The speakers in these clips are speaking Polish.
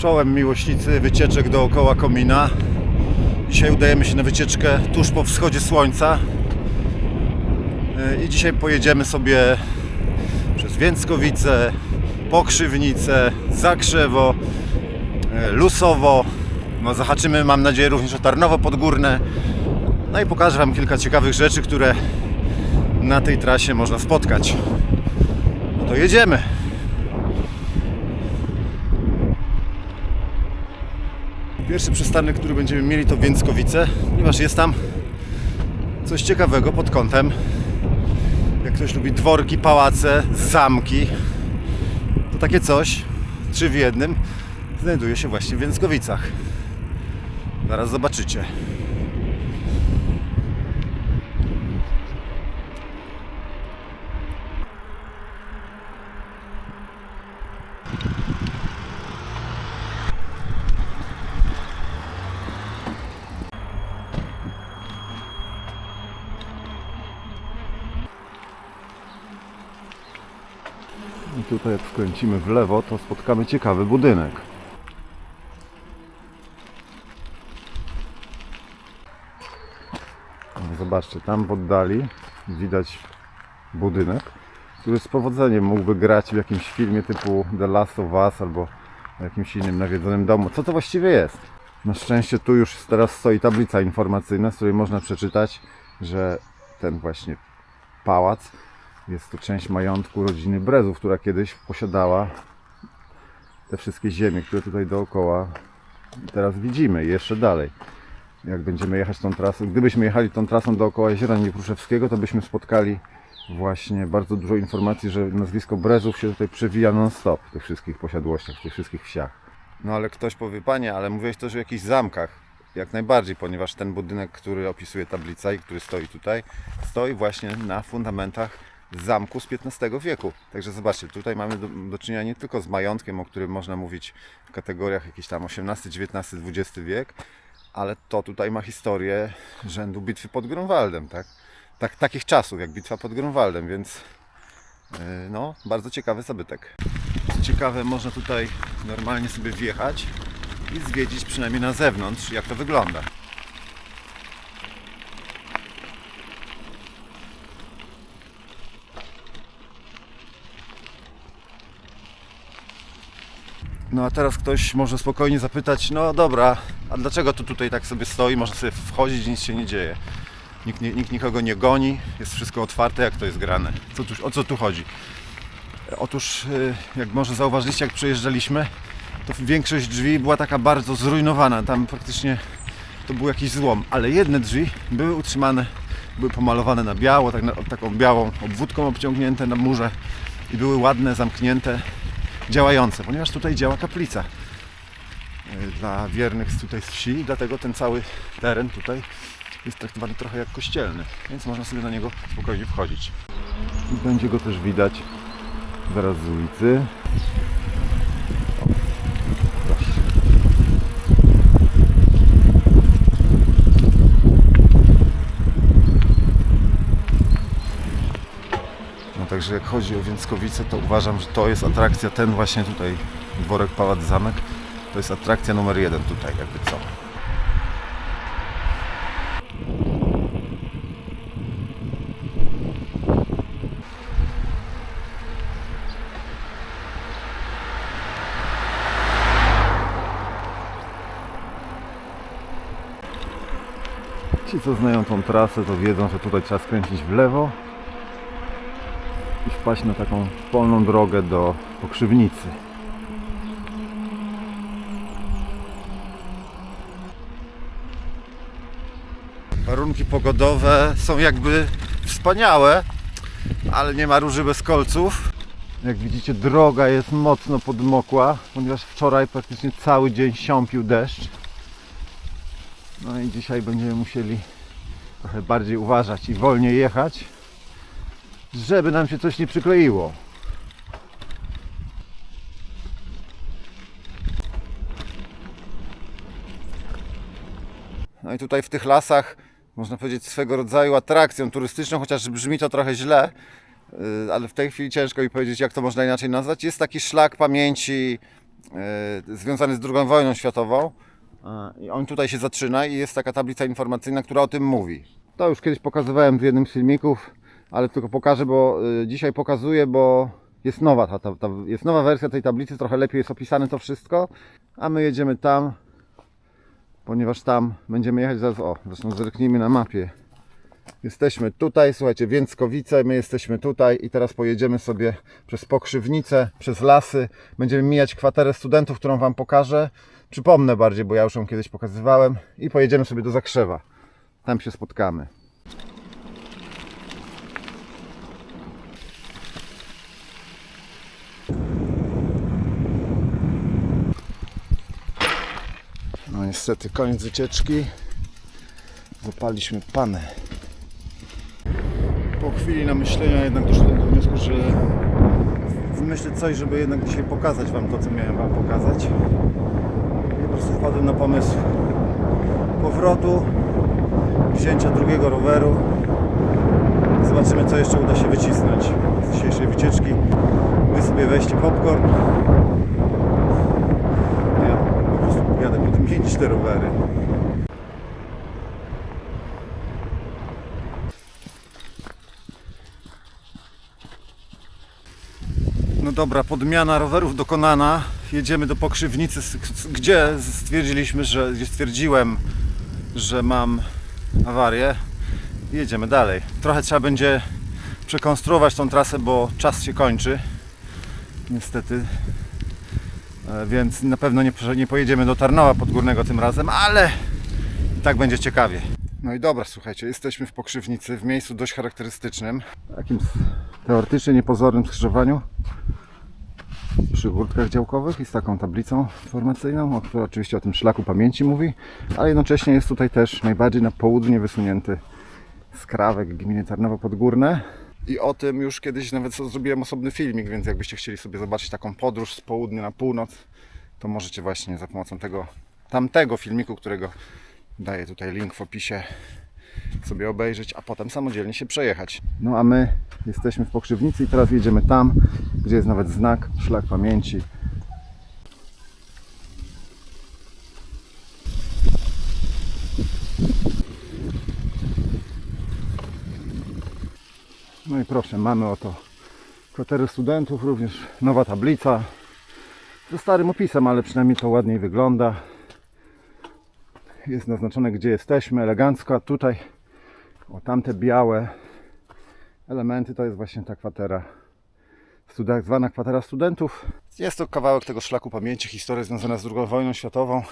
Czołem miłośnicy wycieczek dookoła komina. Dzisiaj udajemy się na wycieczkę tuż po wschodzie słońca. Yy, I dzisiaj pojedziemy sobie przez Więckowice, Pokrzywnice, Zakrzewo, yy, Lusowo. No, zahaczymy, mam nadzieję, również o Tarnowo Podgórne. No i pokażę Wam kilka ciekawych rzeczy, które na tej trasie można spotkać. No to jedziemy. Pierwszy przystanek, który będziemy mieli to Więckowice, ponieważ jest tam coś ciekawego pod kątem. Jak ktoś lubi dworki, pałace, zamki, to takie coś, trzy w jednym, znajduje się właśnie w Więckowicach. Zaraz zobaczycie. I tutaj jak wkręcimy w lewo, to spotkamy ciekawy budynek. Zobaczcie, tam w oddali widać budynek, który z powodzeniem mógłby grać w jakimś filmie typu The Last of Us albo w jakimś innym nawiedzonym domu. Co to właściwie jest? Na szczęście tu już teraz stoi tablica informacyjna, z której można przeczytać, że ten właśnie pałac jest to część majątku rodziny Brezów, która kiedyś posiadała te wszystkie ziemie, które tutaj dookoła teraz widzimy i jeszcze dalej. Jak będziemy jechać tą trasą, gdybyśmy jechali tą trasą dookoła jeziora Niepruszewskiego, to byśmy spotkali właśnie bardzo dużo informacji, że nazwisko Brezów się tutaj przewija non-stop w tych wszystkich posiadłościach, w tych wszystkich wsiach. No ale ktoś powie, panie, ale mówiłeś też o jakichś zamkach. Jak najbardziej, ponieważ ten budynek, który opisuje tablica i który stoi tutaj, stoi właśnie na fundamentach zamku z XV wieku. Także zobaczcie, tutaj mamy do, do czynienia nie tylko z majątkiem, o którym można mówić w kategoriach jakiś tam XVIII, XIX, XX wiek, ale to tutaj ma historię rzędu bitwy pod Grunwaldem, tak? tak takich czasów jak bitwa pod Grunwaldem, więc yy, no, bardzo ciekawy zabytek. Co ciekawe, można tutaj normalnie sobie wjechać i zwiedzić przynajmniej na zewnątrz, jak to wygląda. No a teraz ktoś może spokojnie zapytać, no dobra, a dlaczego to tutaj tak sobie stoi, można sobie wchodzić nic się nie dzieje. Nikt, nikt nikogo nie goni, jest wszystko otwarte, jak to jest grane. Co tu, o co tu chodzi? Otóż, y, jak może zauważyliście, jak przejeżdżaliśmy, to większość drzwi była taka bardzo zrujnowana. Tam praktycznie to był jakiś złom, ale jedne drzwi były utrzymane, były pomalowane na biało, tak na, taką białą obwódką obciągnięte na murze i były ładne, zamknięte, działające, ponieważ tutaj działa kaplica y, dla wiernych z tutaj z wsi dlatego ten cały teren tutaj jest traktowany trochę jak kościelny, więc można sobie na niego spokojnie wchodzić. I będzie go też widać zaraz z ulicy. Także jak chodzi o Więckowice, to uważam, że to jest atrakcja, ten właśnie tutaj dworek Pałac Zamek, to jest atrakcja numer jeden tutaj, jakby co. Ci, co znają tą trasę, to wiedzą, że tutaj trzeba skręcić w lewo wpaść na taką polną drogę do pokrzywnicy. Warunki pogodowe są jakby wspaniałe, ale nie ma róży bez kolców. Jak widzicie, droga jest mocno podmokła, ponieważ wczoraj praktycznie cały dzień siąpił deszcz. No i dzisiaj będziemy musieli trochę bardziej uważać i wolniej jechać, żeby nam się coś nie przykleiło. No i tutaj w tych lasach można powiedzieć swego rodzaju atrakcją turystyczną, chociaż brzmi to trochę źle, yy, ale w tej chwili ciężko mi powiedzieć jak to można inaczej nazwać. Jest taki szlak pamięci e, związany z II wojną światową. I on tutaj się zaczyna i jest taka tablica informacyjna, która o tym mówi. To już kiedyś pokazywałem w jednym z filmików, ale tylko pokażę, bo e, dzisiaj pokazuję, bo jest nowa, ta, ta, ta, jest nowa wersja tej tablicy, trochę lepiej jest opisane to wszystko, a my jedziemy tam, ponieważ tam będziemy jechać zaraz, o, zresztą zerknijmy na mapie. Jesteśmy tutaj, słuchajcie, Więckowice, my jesteśmy tutaj i teraz pojedziemy sobie przez Pokrzywnicę, przez lasy. Będziemy mijać kwaterę studentów, którą Wam pokażę. Przypomnę bardziej, bo ja już ją kiedyś pokazywałem. I pojedziemy sobie do Zakrzewa. Tam się spotkamy. No niestety, koniec wycieczki. Zapaliśmy panę. Po chwili namyślenia jednak doszedłem do wniosku, że wymyślę coś, żeby jednak dzisiaj pokazać Wam to, co miałem Wam pokazać. I po prostu wpadłem na pomysł powrotu, wzięcia drugiego roweru. Zobaczymy, co jeszcze uda się wycisnąć z dzisiejszej wycieczki. Wy sobie weźcie popcorn. a Ja po jadę podmienić te rowery. No dobra, podmiana rowerów dokonana. Jedziemy do Pokrzywnicy, gdzie stwierdziliśmy, że gdzie stwierdziłem, że mam awarię. Jedziemy dalej. Trochę trzeba będzie przekonstruować tą trasę, bo czas się kończy. Niestety. E, Więc na pewno nie, nie pojedziemy do Tarnowa Podgórnego tym razem, ale i tak będzie ciekawie. No i dobra, słuchajcie, jesteśmy w Pokrzywnicy, w miejscu dość charakterystycznym. Takim teoretycznie niepozornym skrzyżowaniu przy górtkach działkowych i z taką tablicą informacyjną, która oczywiście o tym szlaku pamięci mówi, ale jednocześnie jest tutaj też najbardziej na południe wysunięty skrawek gminy Tarnowo Podgórne. I o tym już kiedyś nawet zrobiłem osobny filmik, więc jakbyście chcieli sobie zobaczyć taką podróż z południa na północ, to możecie właśnie za pomocą tego tamtego filmiku, którego daję tutaj link w opisie, sobie obejrzeć, a potem samodzielnie się przejechać. No a my jesteśmy w Pokrzywnicy i teraz jedziemy tam, gdzie jest nawet znak Szlak Pamięci. No i proszę, mamy oto kwaterę studentów, również nowa tablica ze starym opisem, ale przynajmniej to ładniej wygląda. Jest naznaczone, gdzie jesteśmy, elegancko, a tutaj o tamte białe elementy to jest właśnie ta kwatera tak zwana kwatera studentów. Jest to kawałek tego szlaku pamięci, historia związana z II wojną światową.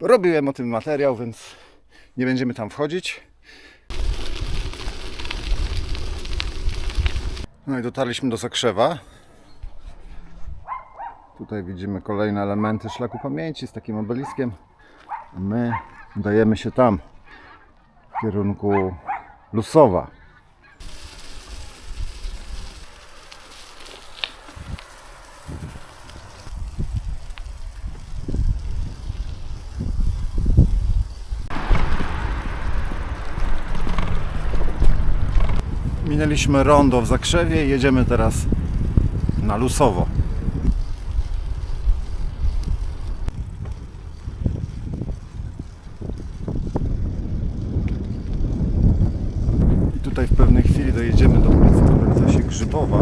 Robiłem o tym materiał, więc nie będziemy tam wchodzić. No i dotarliśmy do Zakrzewa. Tutaj widzimy kolejne elementy szlaku pamięci z takim obeliskiem. A my udajemy się tam w kierunku Lusowa. Minęliśmy rondo w Zakrzewie i jedziemy teraz na Lusowo. I tutaj w pewnej chwili dojedziemy do ulicy, która nazywa się Grzybowa.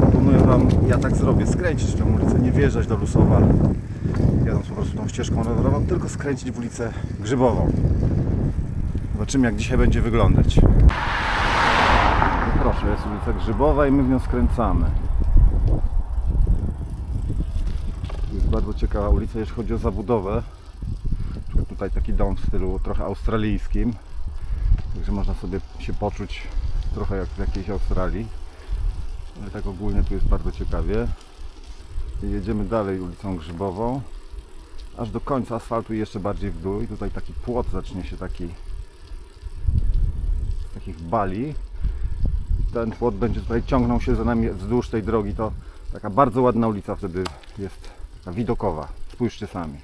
Proponuję Wam, ja tak zrobię, skręcić tę ulicę, nie wjeżdżać do Lusowa, jadąc po prostu tą ścieżką rowerową, tylko skręcić w ulicę Grzybową. Zobaczymy jak dzisiaj będzie wyglądać. Proszę, jest ulica Grzybowa i my w nią skręcamy. To jest bardzo ciekawa ulica, jeśli chodzi o zabudowę. Tutaj taki dom w stylu trochę australijskim. Także można sobie się poczuć trochę jak w jakiejś Australii. Ale tak ogólnie tu jest bardzo ciekawie. I jedziemy dalej ulicą Grzybową. Aż do końca asfaltu i jeszcze bardziej w dół. I tutaj taki płot zacznie się taki takich bali. Ten płot będzie tutaj ciągnął się za nami wzdłuż tej drogi. To taka bardzo ładna ulica wtedy jest widokowa. Spójrzcie sami.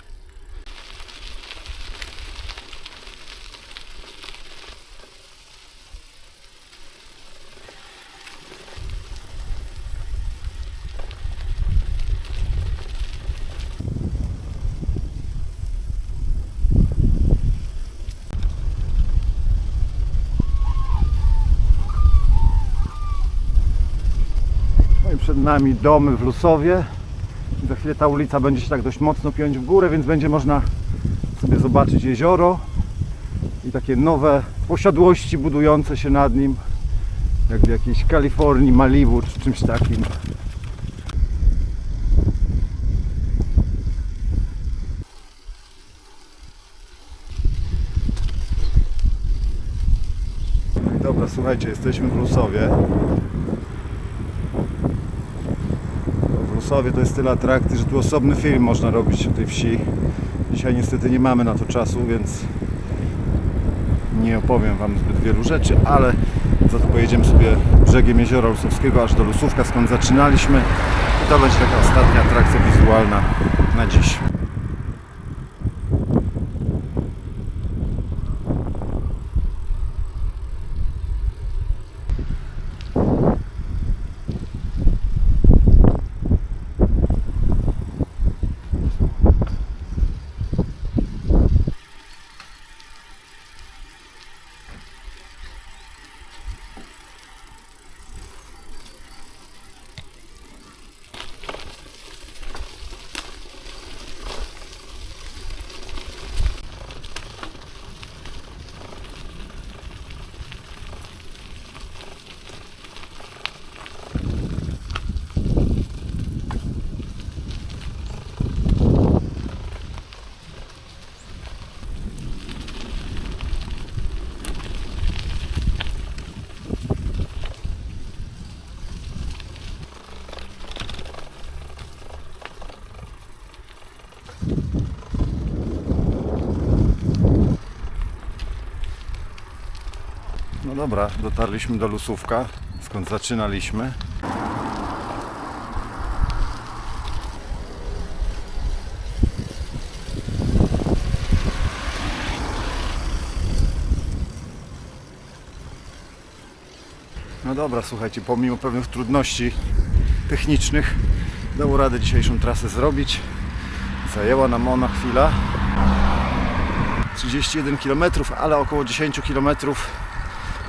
Przed nami domy w Lusowie. Za chwilę ta ulica będzie się tak dość mocno piąć w górę, więc będzie można sobie zobaczyć jezioro i takie nowe posiadłości budujące się nad nim, jak w jakiejś Kalifornii, Malibu czy czymś takim. Dobra, słuchajcie, jesteśmy w Lusowie. W to jest tyle atrakcji, że tu osobny film można robić o tej wsi. Dzisiaj niestety nie mamy na to czasu, więc nie opowiem Wam zbyt wielu rzeczy, ale za to pojedziemy sobie brzegiem Jeziora Lusowskiego aż do Lusówka, skąd zaczynaliśmy. I to będzie taka ostatnia atrakcja wizualna na dziś. No dobra, dotarliśmy do Lusówka, skąd zaczynaliśmy. No dobra, słuchajcie, pomimo pewnych trudności technicznych dało radę dzisiejszą trasę zrobić. Zajęła nam ona chwila. 31 km, ale około 10 km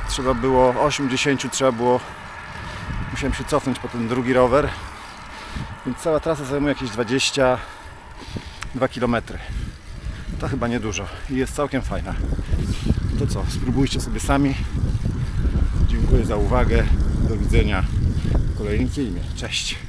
trzeba było 80 trzeba było musiałem się cofnąć po ten drugi rower. Więc cała trasa zajmuje jakieś 22 km to chyba niedużo i jest całkiem fajna. To co, spróbujcie sobie sami. Dziękuję za uwagę. Do widzenia w kolejnym filmie, cześć